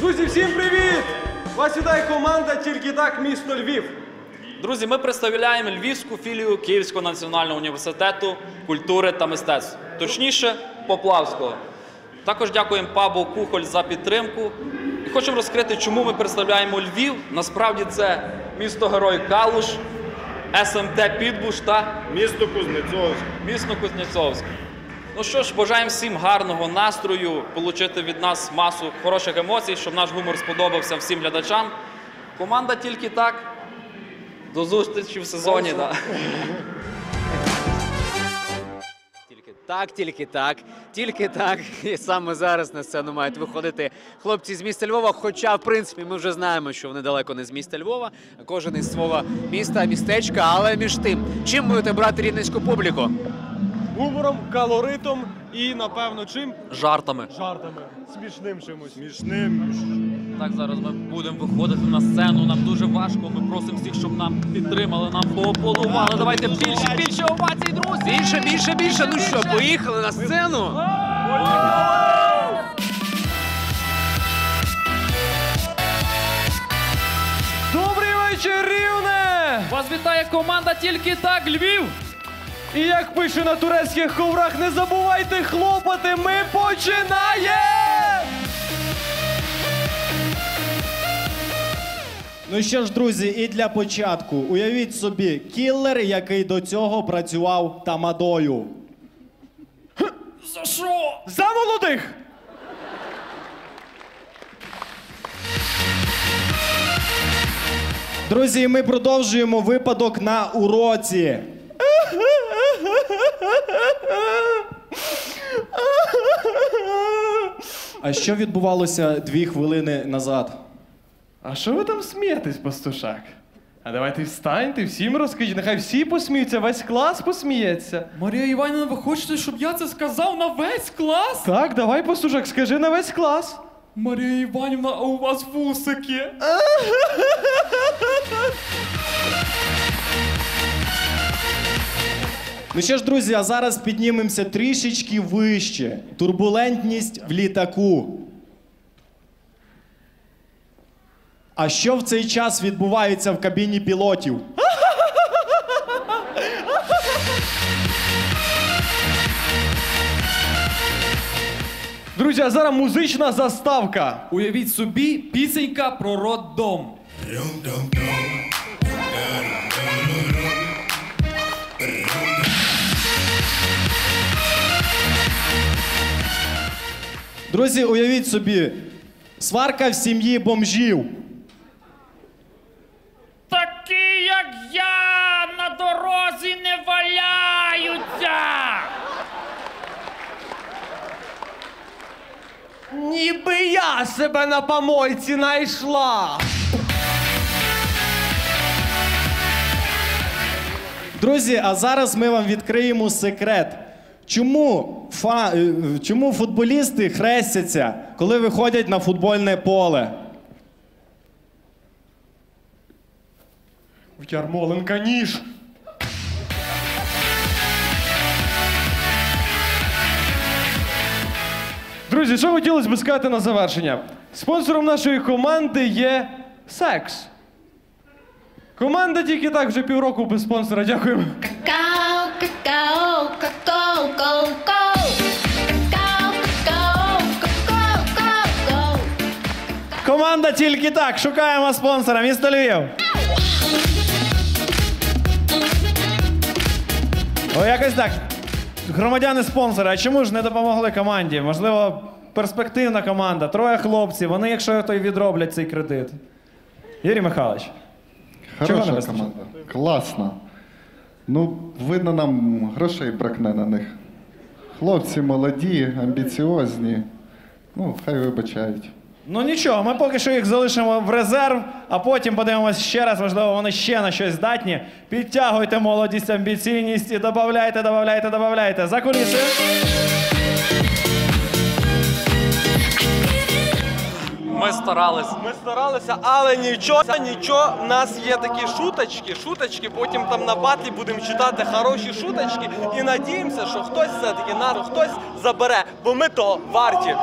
Друзі, всім привіт! Вас вітає команда Тільки так місто Львів. Друзі, ми представляємо Львівську філію Київського національного університету культури та мистецтв, точніше, Поплавського. Також дякуємо пабу Кухоль за підтримку. І хочемо розкрити, чому ми представляємо Львів. Насправді це місто Герой Калуш, СМТ Підбуш та Місто Кузнецовськ. місто Кузнєцовськ. Ну що ж, бажаємо всім гарного настрою, отримати від нас масу хороших емоцій, щоб наш гумор сподобався всім глядачам. Команда тільки так. До зустрічі в сезоні. Да. Тільки так, тільки так, тільки так. І саме зараз на сцену мають виходити хлопці з міста Львова. Хоча, в принципі, ми вже знаємо, що вони далеко не з міста Львова, а кожен із свого міста, містечка. Але між тим, чим будете брати рівненську публіку? Гумором, колоритом і, напевно, чим? Жартами. Жартами. Смішним чимось. Смішним. Так, зараз ми будемо виходити на сцену. Нам дуже важко. Ми просимо всіх, щоб нам підтримали, нам поаплодували. Давайте більше, більше овацій, друзі! Більше, більше, більше. Ну що, поїхали на сцену? Добрий вечір, Рівне! Вас вітає команда тільки так, Львів! І як пише на турецьких коврах, не забувайте хлопати, ми починаємо! Ну що ж, друзі, і для початку уявіть собі кіллер, який до цього працював тамадою. За що? За молодих! Друзі, ми продовжуємо випадок на уроці. А що відбувалося дві хвилини назад? А що ви там смієтесь, пастушак? А давайте встаньте, всім розкажіть, нехай всі посміються, весь клас посміється. Марія Іванівна, ви хочете, щоб я це сказав на весь клас? Так, давай, пастушак, скажи на весь клас. Марія Іванівна, а у вас вусики. Ну що ж, друзі, а зараз піднімемося трішечки вище. Турбулентність в літаку. А що в цей час відбувається в кабіні пілотів? Друзі, а зараз музична заставка. Уявіть собі, пісенька про роддом. Друзі, уявіть собі, сварка в сім'ї бомжів. Такі, як я, на дорозі не валяються! Ніби я себе на помойці знайшла. Друзі, а зараз ми вам відкриємо секрет. Чому, фа... е, чому футболісти хрестяться, коли виходять на футбольне поле? В Ярмоленка ніж. Друзі, що хотілося б сказати на завершення? Спонсором нашої команди є секс. Команда тільки так вже півроку без спонсора. Дякуємо. Команда тільки так. Шукаємо спонсора. Місто Львів. О, якось так. Громадяни спонсори, а чому ж не допомогли команді? Можливо, перспективна команда, троє хлопців. Вони, якщо то й відроблять цей кредит. Юрій Михайлович. Чого не Хороша команда. Класна. Ну, видно, нам грошей бракне на них. Хлопці молоді, амбіціозні. Ну, хай вибачають. Ну нічого, ми поки що їх залишимо в резерв, а потім подивимося ще раз, можливо, вони ще на щось здатні. Підтягуйте молодість, амбіційність і додавайте, додавайте, додавайте. За куліси. Ми старались. Ми старалися, але нічого, нічого. У нас є такі шуточки, шуточки. Потім там на батлі будемо читати хороші шуточки і надіємося, що хтось все-таки нас хтось забере, бо ми того варті.